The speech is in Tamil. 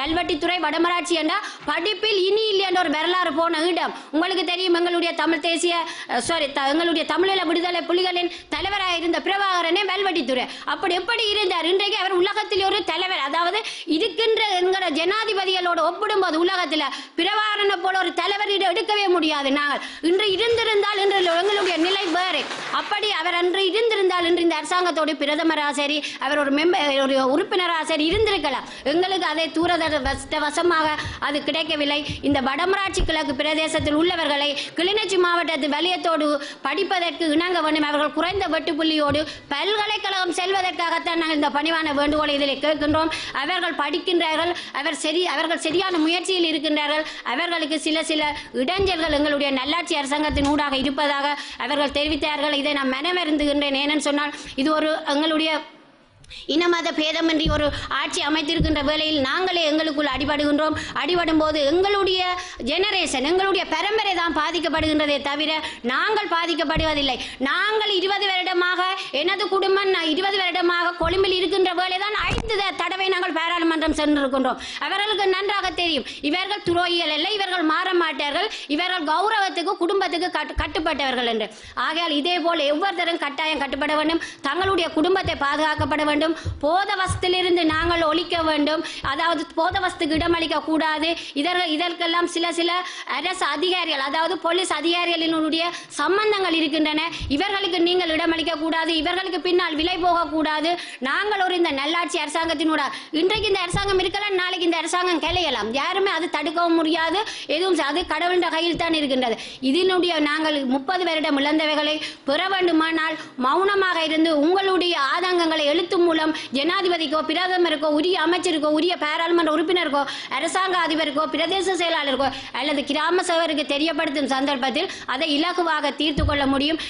வெல்வெட்டித்துறை வடமராட்சி என்ற படிப்பில் இனி இல்லை என்ற ஒரு வரலாறு போன இடம். உங்களுக்கு தெரியும் எங்களுடைய தமிழ் தேசிய சாரி எங்களுடைய தமிழீழ விடுதலை புலிகளின் தலைவராக இருந்த பிரபாகரனே வெல்வெட்டித்துறை. அப்படி எப்படி இருந்தார்? இன்றைக்கு அவர் உலகத்தில் ஒரு தலைவர். அதாவது இருக்கின்ற என்கிற ஜனாதிபதிகளோடு ஒப்பிடும்போது உலகத்தில் பிரபாகரனை போல ஒரு தலைவர் எடுக்கவே முடியாது. நாங்கள் இன்று இருந்திருந்தால் இன்று எங்களுடைய நிலை வேறு. அப்படி அவர் அன்று இருந்திருந்தால் இன்று இந்த அரசாங்கத்தோடு பிரதமராக சரி அவர் ஒரு மெம்பர் ஒரு உறுப்பினராக சரி இருந்திருக்கலாம். எங்களுக்கு அதை தூரதர்ஷ்ட வசமாக அது கிடைக்கவில்லை. இந்த வடமராட்சி கிழக்கு பிரதேசத்தில் உள்ளவர்களை கிளிநொச்சி மாவட்டத்து வலியத்தோடு படிப்பதற்கு இணங்க வேண்டும். அவர்கள் குறைந்த வெட்டுப்புள்ளியோடு பல்கலைக்கழகம் செல்வதற்காகத்தான் நாங்கள் இந்த பணிவான வேண்டுகோளை இதில் கேட்கின்றோம். அவர்கள் படிக்கின்றார்கள். அவர் சரி அவர்கள் சரியான முயற்சியில் இருக்கின்றார்கள். அவர்களுக்கு சில சில இடைஞ்சல்கள் எங்களுடைய நல்லாட்சி அரசாங்கத்தின் ஊடாக இருப்பதாக அவர்கள் தெரிவித்தார்கள். இதை நான் மனமருந்துகின்றேன். ஏனென்று சொன்னால் இது ஒரு எங்களுடைய இனமத பேதமின்றி ஒரு ஆட்சி அமைத்திருக்கின்ற வேளையில் நாங்களே எங்களுக்குள் அடிபடுகின்றோம். அடிபடும் போது எங்களுடைய ஜெனரேஷன் எங்களுடைய பரம்பரை தான் பாதிக்கப்படுகின்றதே தவிர நாங்கள் பாதிக்கப்படுவதில்லை. நாங்கள் இருபது வருடமாக எனது குடும்பம் நான் இருபது வருடமாக கொழும்பில் இருக்கின்ற வேலை தான் ஐந்து தடவை நாங்கள் பாராளுமன்றம் சென்றிருக்கின்றோம். அவர்களுக்கு நன்றாக தெரியும் இவர்கள் துரோகிகள் அல்ல இவர்கள் மாற மாட்டார்கள் இவர்கள் கௌரவத்துக்கு குடும்பத்துக்கு கட்டு- கட்டுப்பட்டவர்கள் என்று. ஆகையால் இதே போல் ஒவ்வொருத்தரும் கட்டாயம் கட்டுப்பட வேண்டும்? தங்களுடைய குடும்பத்தை பாதுகாக்கப்பட வேண்டும். போதவசத்திலிருந்து நாங்கள் ஒழிக்க வேண்டும். அதாவது போதவசத்துக்கு இடமளிக்க கூடாது. இதற்கு இதற்கெல்லாம் சில சில அரசு அதிகாரிகள் அதாவது போலீஸ் அதிகாரிகளினுடைய சம்பந்தங்கள் இருக்கின்றன. இவர்களுக்கு நீங்கள் இடமளிக்க கூடாது. இவர்களுக்கு பின்னால் விலை போகக்கூடாது நாங்கள் ஒரு இந்த நல்லாட்சி அரசாங்கத்தினோட இன்றைக்கு இந்த அரசாங்கம் இருக்கலாம் நாளைக்கு இந்த அரசாங்கம் கிளையலாம். யாருமே அது தடுக்கவும் முடியாது. எதுவும் அது கடவுளின் கையில் தான் இருக்கின்றது. இதனுடைய நாங்கள் முப்பது வருடம் இழந்தவைகளை பெற வேண்டுமானால் மௌனமாக இருந்து உங்களுடைய ஆதங்கங்களை எழுத்து மூலம் ஜனாதிபதிக்கோ பிரதமருக்கோ உரிய அமைச்சருக்கோ உரிய பாராளுமன்ற உறுப்பினருக்கோ அரசாங்க அதிபருக்கோ பிரதேச செயலாளருக்கோ அல்லது கிராம சபருக்கு தெரியப்படுத்தும் சந்தர்ப்பத்தில் அதை இலகுவாக தீர்த்து கொள்ள முடியும்.